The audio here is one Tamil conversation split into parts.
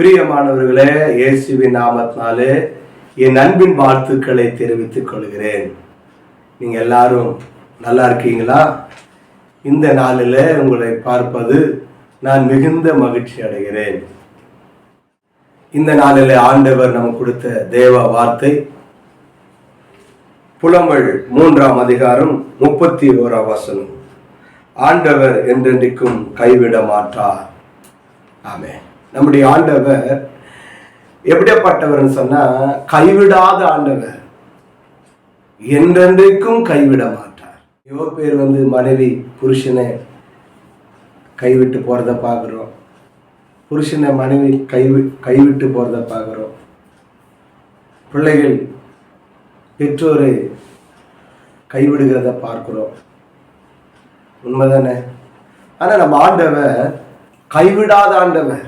பிரியமானவர்களே இயேசுவின் நாமத்தினாலே என் அன்பின் வாழ்த்துக்களை தெரிவித்துக் கொள்கிறேன். நீங்க எல்லாரும் நல்லா இருக்கீங்களா? இந்த நாளில் உங்களை பார்ப்பது நான் மிகுந்த மகிழ்ச்சி அடைகிறேன். இந்த நாளில் ஆண்டவர் நமக்கு கொடுத்த தேவ வார்த்தை புலம்பல் மூன்றாம் அதிகாரம் முப்பத்தி ஓராம் வசனம். ஆண்டவர் என்றென்றைக்கும் கைவிட மாட்டார். ஆமே நம்முடைய ஆண்டவர் எப்படியாப்பட்டவர்னு சொன்னா கைவிடாத ஆண்டவர். என்றென்றைக்கும் கைவிட மாட்டார். எவ்வளோ பேர் வந்து மனைவி புருஷனை கைவிட்டு போறத பார்க்குறோம். புருஷனை மனைவி கைவி கைவிட்டு போறத பார்க்குறோம். பிள்ளைகள் பெற்றோரை கைவிடுகிறத பார்க்கிறோம். உண்மைதானே? ஆனால் நம்ம ஆண்டவர் கைவிடாத ஆண்டவர்.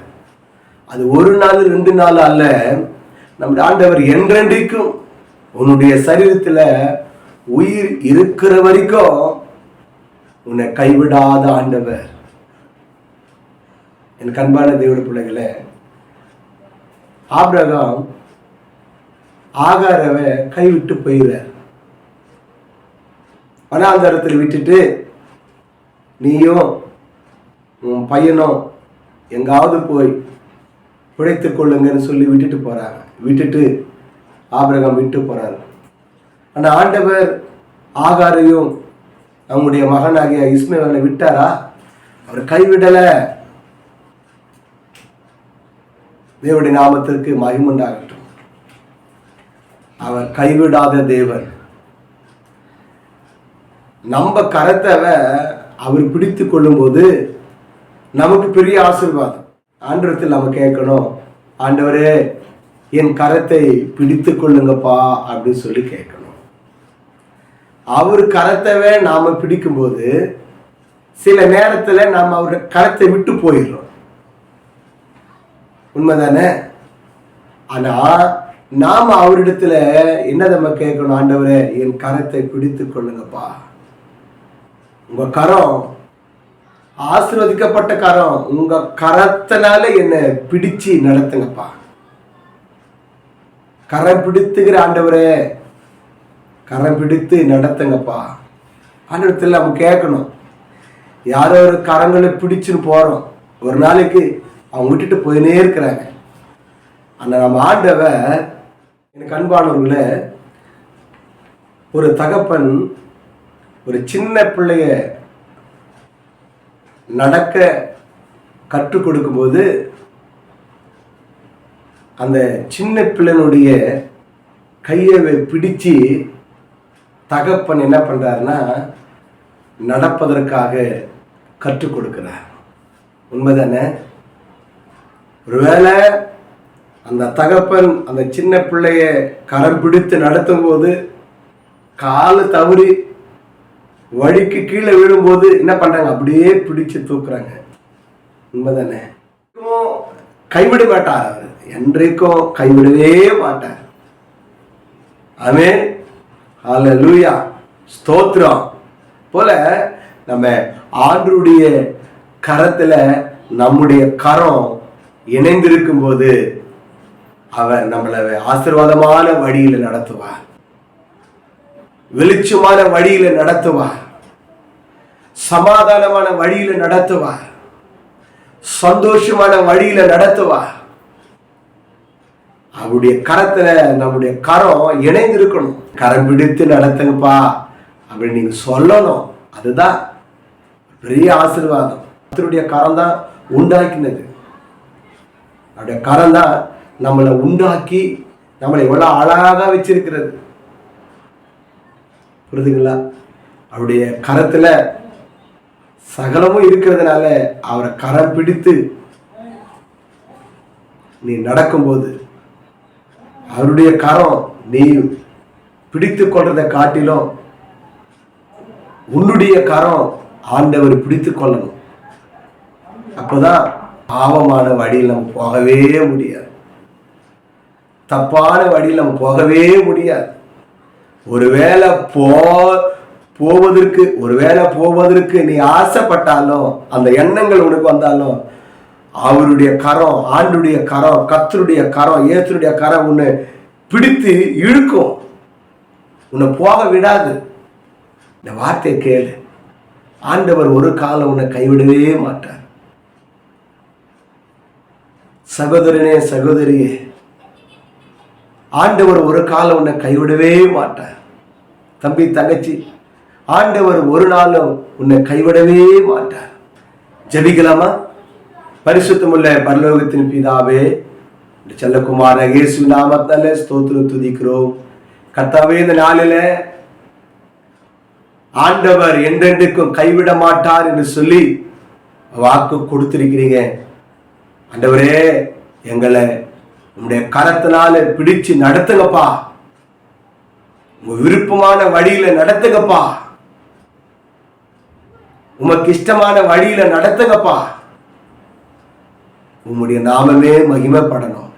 அது ஒரு நாள் ரெண்டு நாள் அல்ல. நம்முடைய ஆண்டவர் என்றென்றைக்கும் உன்னுடைய சரீரத்தில் உயிர் இருக்கிற வரைக்கும் உன்னை கைவிடாத ஆண்டவர். என் கண்பான தேவட பிள்ளைகளே ஆப்ரகாம் ஆகாரவை கைவிட்டு போயிடுறார் வனாந்தரத்தில் விட்டுட்டு நீயும் உன் பையனும் எங்காவது போய் பிழைத்துக் கொள்ளுங்கன்னு சொல்லி விட்டுட்டு போறாங்க. விட்டுட்டு ஆபிரகம் விட்டு போறாரு. ஆனால் ஆண்டவர் ஆகாரையும் அவங்களுடைய மகனாகிய இஸ்மேலை விட்டாரா? அவர் கைவிடலை. தேவனுடைய நாமத்திற்கு மகிமுண்டாகட்டும் அவர் கைவிடாத தேவன். நம்ம கரத்தவை அவர் பிடித்து கொள்ளும்போது நமக்கு பெரிய ஆசீர்வாதம். ஆண்டவரத்தில் நம்ம கேட்கணும். ஆண்டவரே என் கரத்தை பிடித்து கொள்ளுங்கப்பா அப்படின்னு சொல்லி கேட்கணும். அவர் கரத்தவே நாம பிடிக்கும்போது சில நேரத்தில் நாம் அவர் கரத்தை விட்டு போயிடுறோம். உண்மைதானே? ஆனா நாம் அவரிடத்துல என்ன நம்ம கேட்கணும்? ஆண்டவரே என் கரத்தை பிடித்து கொள்ளுங்கப்பா. உங்க கரம் ஆசிர்வதிக்கப்பட்ட கரம் உங்க கரத்தினால என்னை பிடிச்சு நடத்துங்கப்பா. கரம் பிடித்துகிற ஆண்டவரே கரம் பிடித்து நடத்துங்கப்பா. ஆண்டவரத்தில் நம்ம கேட்கணும். யாரோ ஒரு கரங்களை பிடிச்சுன்னு போறோம். ஒரு நாளைக்கு அவங்க விட்டுட்டு போயினே இருக்கிறாங்க. ஆனால் நம்ம ஆண்டவ எனக்கு அன்பானவர்களே ஒரு தகப்பன் ஒரு சின்ன பிள்ளைய நடக்க கற்றுக் கொடுக்கும்போது அந்த சின்ன பிள்ளைனுடைய கையை பிடிச்சு தகப்பன் என்ன பண்ணுறாருன்னா நடப்பதற்காக கற்றுக் கொடுக்குறார். உண்மைதானே? ஒருவேளை அந்த தகப்பன் அந்த சின்ன பிள்ளைய கரம் பிடித்து நடத்தும் போது காலு தவறி வழிக்கு கீழே விழும்போது என்ன பண்றாங்க? அப்படியே பிடிச்சு தூக்குறாங்க. உண்மைதானே? கைவிட மாட்டார் அவர். என்றைக்கும் கைவிடவே மாட்டார். ஆமே லூயா ஸ்தோத்திரம். போல நம்ம ஆண்டருடைய கரத்துல நம்முடைய கரம் இணைந்திருக்கும் போது அவர் நம்மளை ஆசீர்வாதமான வழியில் நடத்துவார். வெளிச்சமான வழியில நடத்துவார். சமாதானமான வழியில நடத்துவார். சந்தோஷமான வழியில நடத்துவார். அவருடைய கரத்துல நம்முடைய கரம் இணைந்திருக்கணும். கரம் பிடித்து நடத்துங்கப்பா. அப்படின்னு நீங்க சொல்லணும். அதுதான் பெரிய ஆசிர்வாதம். கர்த்தருடைய கரம் தான் உண்டாக்கினது. அவருடைய கரம் தான் நம்மளை உண்டாக்கி நம்மளை எவ்வளவு அழகாக வச்சிருக்கிறது. புரிதுங்களா? அவருடைய கரத்துல சகலமும் இருக்கிறதுனால அவரை கரம் பிடித்து நீ நடக்கும்போது அவருடைய கரம் நீ பிடித்து கொள்றதை காட்டிலும் உன்னுடைய கரம் ஆண்டவர் பிடித்து கொள்ளணும். அப்போதான் பாவமான வழியில் நம்ம போகவே முடியாது. தப்பான வழியில் நம்ம போகவே முடியாது. ஒருவேளை போ போவதற்கு ஒருவேளை போவதற்கு நீ ஆசைப்பட்டாலும் அந்த எண்ணங்கள் உனக்கு வந்தாலும் அவருடைய கரம் ஆண்டுடைய கரம் கத்தருடைய கரம் ஏத்தருடைய கரம் உன்னை பிடித்து இழுக்கும். உன்னை போக விடாது. இந்த வார்த்தையை கேளு. ஆண்டவர் ஒரு காலம் உன்னை கைவிடவே மாட்டார். சகோதரனே சகோதரியே ஆண்டவர் ஒரு காலம் உன்னை கைவிடவே மாட்டார். தம்பி தங்கச்சி ஆண்டவர் ஒரு நாளும் உன்னை கைவிடவே மாட்டார். ஜபிக்கலாமா? பரிசுத்தமுள்ள பரலோகத்தின் பிதாவே இந்த செல்லகுமார இயேசு நாமத்தால ஸ்தோத்திரம் துதிக்கிறோம். கர்த்தாவே இந்த நாளில ஆண்டவர் என்றென்றைக்கும் கைவிட மாட்டார் என்று சொல்லி வாக்கு கொடுத்திருக்கிறீங்க. ஆண்டவரே எங்களை உங்களுடைய கரத்தினால பிடிச்சு நடத்துங்கப்பா. உங்க விருப்பமான வழியில நடத்துங்கப்பா. உமக்கு இஷ்டமான வழியில நடத்துங்கப்பா. உம்முடைய நாமமே மகிமைப்படணும்.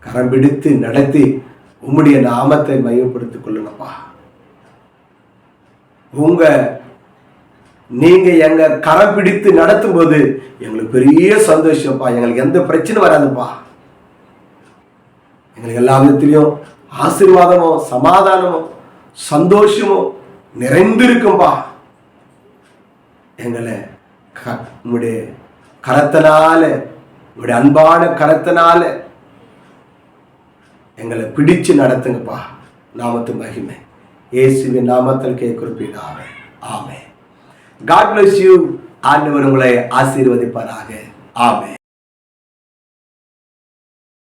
கரம் பிடித்து நடத்தி உம்முடைய நாமத்தை மகிமைப்படுத்திக் கொள்ளணும்ப்பா. உங்க நீங்க எங்க கரம் பிடித்து நடத்தும் போது எங்களுக்கு பெரிய சந்தோஷம்ப்பா. எங்களுக்கு எந்த பிரச்சனை வராதுப்பா. எங்களுக்கு எல்லா விதத்திலையும் ஆசீர்வாதமும் சமாதானமோ சந்தோஷமோ நிறைந்திருக்கும்பா. எங்களை க உங்களுடைய கரத்தினால உங்களுடைய அன்பான கரத்தினால எங்களை பிடிச்சு நடத்துங்கப்பா. நாமத்து மகிமை. இயேசுவின் நாமத்தில் கேட்கிறப்பினாவே ஆமே காட் பிளஸ் யூ ஆண்டவர் உங்களை ஆசீர்வதிப்பாராக. ஆமே